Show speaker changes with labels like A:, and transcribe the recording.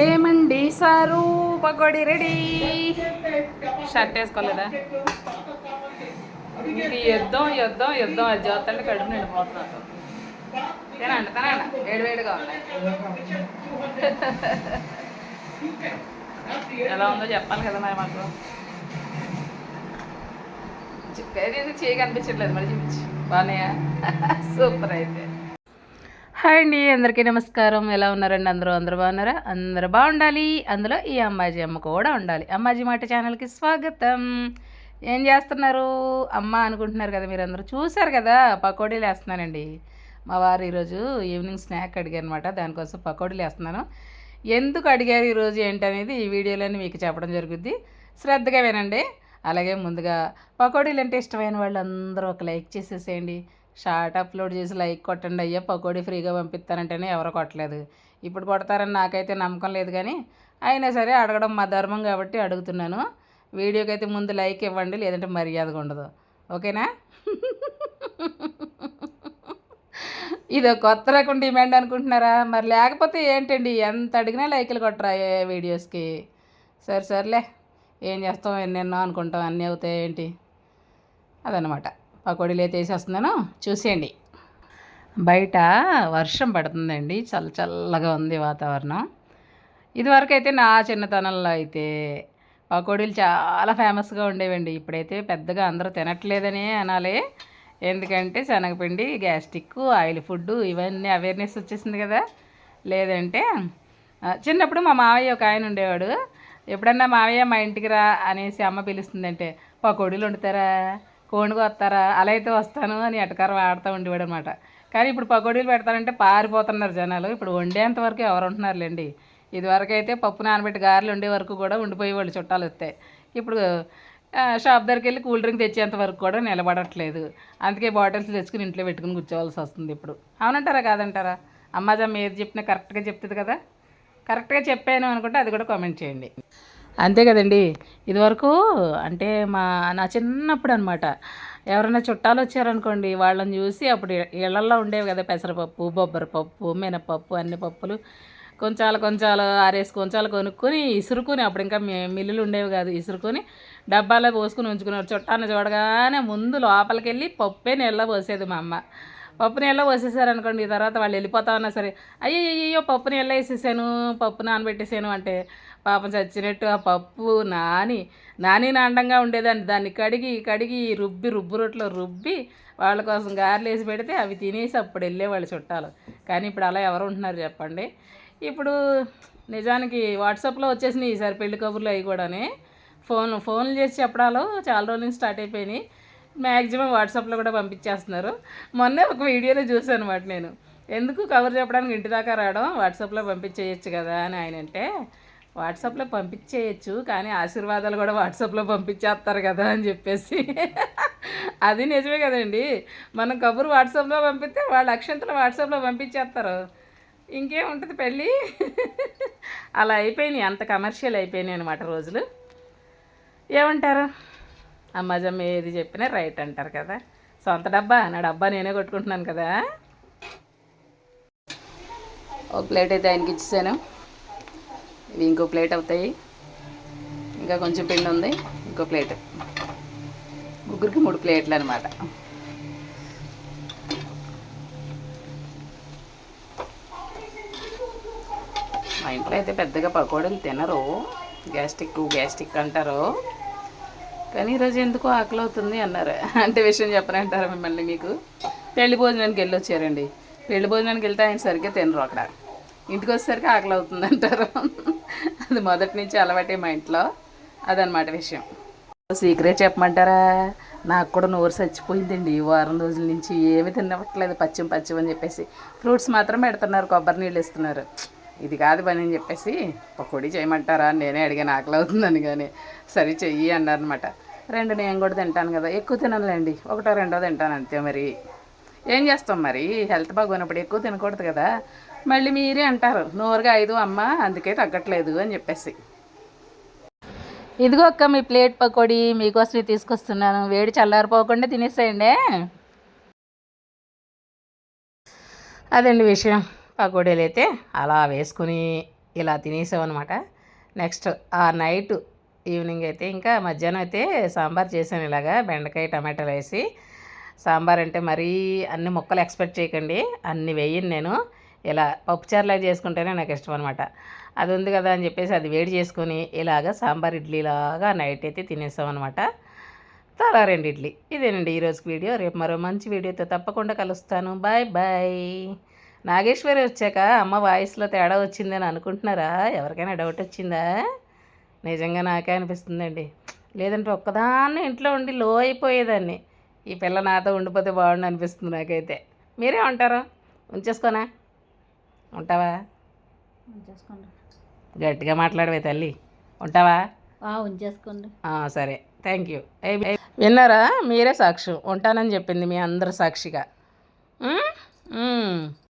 A: ఏమండి? Sir pakodi ready. Shirt వేసుకోలేదా? ఇంక యుద్ధం యుద్ధం యుద్ధం అది చూస్తుంటే కడుపు నిండిపోతున్నాను తినండి తినండి. వేడి వేడిగా ఉన్నాయి. ఎలా ఉందో చెప్పాలి కదా మరి మాకు. చిక్కది చేయగా అనిపించట్లేదు మరి చూపించి. బాగున్నాయా? సూపర్ అయితే. హాయ్ అండి అందరికీ నమస్కారం. ఎలా ఉన్నారండి అందరూ? అందరూ బాగున్నారా? అందరూ బాగుండాలి. అందులో ఈ అమ్మాజీ అమ్మ కూడా ఉండాలి. అమ్మాజీ మాట ఛానల్కి స్వాగతం. ఏం చేస్తున్నారు? అమ్మ అనుకుంటున్నారు కదా మీరు అందరూ చూసారు కదా పకోడీలు వేస్తున్నానండి మా వారు ఈరోజు ఈవినింగ్ స్నాక్ అడిగారు అనమాట దానికోసం పకోడీలు వేస్తున్నాను ఎందుకు అడిగారు ఈరోజు ఏంటనేది ఈ వీడియోలోనే మీకు చెప్పడం జరుగుద్ది. శ్రద్ధగా వినండి. అలాగే ముందుగా పకోడీలు అంటే ఇష్టమైన వాళ్ళు అందరూ ఒక లైక్ చేసేసేయండి. షార్ట్ అప్లోడ్ చేసి లైక్ కొట్టండి అయ్యా పకోడీ ఫ్రీగా పంపిస్తానంటేనే ఎవరు కొట్టలేదు. ఇప్పుడు కొడతారని నాకైతే నమ్మకం లేదు కానీ అయినా సరే అడగడం మా ధర్మం కాబట్టి అడుగుతున్నాను. వీడియోకి అయితే ముందు లైక్ ఇవ్వండి లేదంటే మర్యాదగా ఉండదు. ఓకేనా? ఇది కొత్త రకం డిమాండ్ అనుకుంటున్నారా? మరి లేకపోతే ఏంటండి ఎంత అడిగినా లైకులు కొట్టరా ఏ వీడియోస్కి. సరే సర్లే ఏం చేస్తాం ఎన్నెన్నో అనుకుంటాం అన్నీ అవుతాయి ఏంటి? అదనమాట పకోడీలు అయితే వేసేస్తున్నాను. చూసేయండి. బయట వర్షం పడుతుందండి. చల్ల చల్లగా ఉంది వాతావరణం. ఇదివరకు అయితే నా చిన్నతనంలో అయితే పకోడీలు చాలా ఫేమస్గా ఉండేవండి. ఇప్పుడైతే పెద్దగా అందరూ తినట్లేదనే అనాలి. ఎందుకంటే శనగపిండి గ్యాస్ట్రిక్ ఆయిల్ ఫుడ్ ఇవన్నీ అవేర్నెస్ వచ్చేసింది కదా. లేదంటే చిన్నప్పుడు మా మావయ్య ఒక ఆయన ఉండేవాడు. ఎప్పుడన్నా మావయ్య మా ఇంటికి రా అనేసి అమ్మ పిలుస్తుందంటే పకోడీలు వండుతారా? కోడికి వస్తారా అలా అయితే వస్తాను అని ఎటకారం ఆడుతూ ఉండేవాడు అనమాట కానీ ఇప్పుడు పకోడీలు పెడతారంటే పారిపోతున్నారు జనాలు. ఇప్పుడు వండేంత వరకు ఎవరు ఉంటున్నారులేండి. ఇదివరకు అయితే పప్పు నానబెట్టి గారెలు ఉండే వరకు కూడా ఉండిపోయేవాళ్ళు చుట్టాలు వస్తాయి ఇప్పుడు షాప్ దగ్గరికి వెళ్ళి కూల్ డ్రింక్ తెచ్చేంత వరకు కూడా నిలబడట్లేదు. అందుకే బాటిల్స్ తెచ్చుకుని ఇంట్లో పెట్టుకుని కూర్చోవాల్సి వస్తుంది ఇప్పుడు. అవునంటారా? కాదంటారా? అమ్మాజమ్మ ఏది చెప్పినా కరెక్ట్గా చెప్తుంది కదా? కరెక్ట్గా చెప్పాను అనుకుంటే అది కూడా కామెంట్ చేయండి. అంతే కదండి. ఇదివరకు అంటే మా నా చిన్నప్పుడు అనమాట ఎవరైనా చుట్టాలు వచ్చారనుకోండి వాళ్ళని చూసి అప్పుడు ఇళ్ళల్లో ఉండేవి కదా పెసరపప్పు బొబ్బరి పప్పు మినపప్పు అన్ని పప్పులు. కొంచాలు కొంచాలు ఆరేసి కొంచాలు కొనుక్కొని ఇసురుకొని అప్పుడు ఇంకా మి- మిల్లులు ఉండేవి కాదు ఇసురుకొని డబ్బాలో పోసుకుని ఉంచుకున్నారు చుట్టాన్ని చూడగానే ముందు లోపలికి వెళ్ళి పప్పే నీళ్ళ పోసేది మా అమ్మ. పప్పు నీళ్ళ పోసేసారనుకోండి తర్వాత వాళ్ళు వెళ్ళిపోతా ఉన్నా సరే అయ్యో అయ్యో పప్పు నీళ్ళ వేసేసాను పప్పు నానబెట్టేసాను అంటే పాపం చచ్చినట్టు ఆ పప్పు నాని నాని నాండంగా ఉండేదాన్ని. దాన్ని కడిగి కడిగి రుబ్బి రుబ్బు రొట్టెలో రుబ్బి వాళ్ళ కోసం గారెలు వేసి పెడితే అవి తినేసి అప్పుడు వెళ్ళేవాళ్ళు చుట్టాలు. కానీ ఇప్పుడు అలా ఎవరు ఉంటున్నారు చెప్పండి. ఇప్పుడు నిజానికి వాట్సాప్లో వచ్చేసినాయి ఈసారి పెళ్ళి కబుర్లు అవి కూడానే. ఫోన్ ఫోన్లు చేసి చెప్పడాలు చాలా రోజుల నుంచి స్టార్ట్ అయిపోయినాయి. మ్యాక్సిమం వాట్సాప్లో కూడా పంపించేస్తున్నారు. మొన్నే ఒక వీడియోలో చూసాను అనమాట నేను. ఎందుకు కవర్ చెప్పడానికి ఇంటి దాకా రావడం? వాట్సాప్లో పంపించేయచ్చు కదా అని ఆయన అంటే వాట్సాప్లో పంపించేయచ్చు కానీ ఆశీర్వాదాలు కూడా వాట్సాప్లో పంపించేస్తారు కదా అని చెప్పేసి. అది నిజమే కదండి. మనం కబురు వాట్సాప్లో పంపిస్తే వాళ్ళ అక్షంతలు వాట్సాప్లో పంపించేస్తారు. ఇంకేముంటుంది పెళ్ళి? అలా అయిపోయినాయి. అంత కమర్షియల్ అయిపోయినాయి అనమాట రోజులు. ఏమంటారు? అమ్మాజమ్మ ఏది చెప్పినా రైట్ అంటారు కదా. సొంత డబ్బా నా డబ్బా నేనే కొట్టుకుంటున్నాను కదా. ఒక ప్లేట్ అయితే ఆయనకి ఇచ్చేసాను. ఇవి ఇంకో ప్లేట్ అవుతాయి. ఇంకా కొంచెం పిండి ఉంది ఇంకో ప్లేట్. ముగ్గురికి మూడు ప్లేట్లు అనమాట మా ఇంట్లో అయితే పెద్దగా పకోడీలు తినరు. గ్యాస్ట్రిక్ గ్యాస్ట్రిక్ అంటారు. కానీ ఈరోజు ఎందుకు ఆకలి అవుతుంది అన్నారు. అంటే విషయం చెప్పనంటారా మిమ్మల్ని మీకు? పెళ్ళి భోజనానికి వెళ్ళి వచ్చారండి పెళ్ళి భోజనానికి వెళ్తే ఆయన సరిగ్గా తినరు అక్కడ. ఇంటికి వచ్చేసరికి ఆకలి అవుతుంది అంటారు. అది మొదటి నుంచి అలవాటే మా ఇంట్లో. అదనమాట విషయం. సీక్రెట్ చెప్పమంటారా? నాకు కూడా నోరు చచ్చిపోయిందండి. ఈ వారం రోజుల నుంచి ఏమి తినవట్లేదు పచ్చిమ పచ్చిమ అని చెప్పేసి. ఫ్రూట్స్ మాత్రం పెడుతున్నారు. కొబ్బరి నీళ్ళు ఇస్తున్నారు. ఇది కాదు పని అని చెప్పేసి పకోడీ చేయమంటారా? నేనే అడిగాను. ఆకలి అవుతుందని కానీ సరే చెయ్యి అన్నారనమాట రెండు నేను కూడా తింటాను కదా ఎక్కువ తినలేండి ఒకటో రెండో తింటాను అంతే మరి. ఏం చేస్తాం మరి? హెల్త్ బాగోనప్పుడు ఎక్కువ తినకూడదు కదా. మళ్ళీ మీరే అంటారు నోరుగా ఐదు అమ్మ అందుకే తగ్గట్లేదు అని చెప్పేసి. ఇదిగో అక్క మీ ప్లేట్ పకోడీ మీకోసమే తీసుకొస్తున్నాను. వేడి చల్లారిపోకుండా తినేసేయండి. అదండి విషయం. పకోడీలు అయితే అలా వేసుకుని ఇలా తినేసామన్నమాట నెక్స్ట్ ఆ నైట్ ఈవినింగ్ అయితే ఇంకా మధ్యాహ్నం అయితే సాంబార్ చేశాను ఇలాగా బెండకాయ టమాటాలు వేసి. సాంబార్ అంటే మరీ అన్ని ముక్కలు ఎక్స్పెక్ట్ చేయకండి అన్ని వేయను నేను. ఇలా పప్పుచారులాగా చేసుకుంటేనే నాకు ఇష్టం అనమాట అది ఉంది కదా అని చెప్పేసి అది వేడి చేసుకొని ఇలాగ సాంబార్ ఇడ్లీలాగా నైట్ అయితే తినేసాం అనమాట తలా రెండు ఇడ్లీ. ఇదేనండి ఈరోజుకి వీడియో. రేపు మరో మంచి వీడియోతో తప్పకుండా కలుస్తాను. Bye bye. నాగేశ్వరి వచ్చాక అమ్మ వాయిస్లో తేడా వచ్చిందని అనుకుంటున్నారా? ఎవరికైనా డౌట్ వచ్చిందా? నిజంగా నాకే అనిపిస్తుందండి. లేదంటే ఒక్కదాన్ని ఇంట్లో ఉండి లో అయిపోయేదాన్ని. ఈ పిల్ల నాతో ఉండిపోతే బాగుండు అనిపిస్తుంది నాకైతే. మీరే ఉంటారు? ఉంచేసుకోనా? ఉంటావా?
B: ఉంచేసుకోండి.
A: గట్టిగా మాట్లాడవే తల్లి. ఉంటావా?
B: ఉంచేసుకోండి.
A: సరే. థ్యాంక్ యూ విన్నారా? మీరే సాక్ష్యం ఉంటానని చెప్పింది మీ అందరు సాక్షిగా.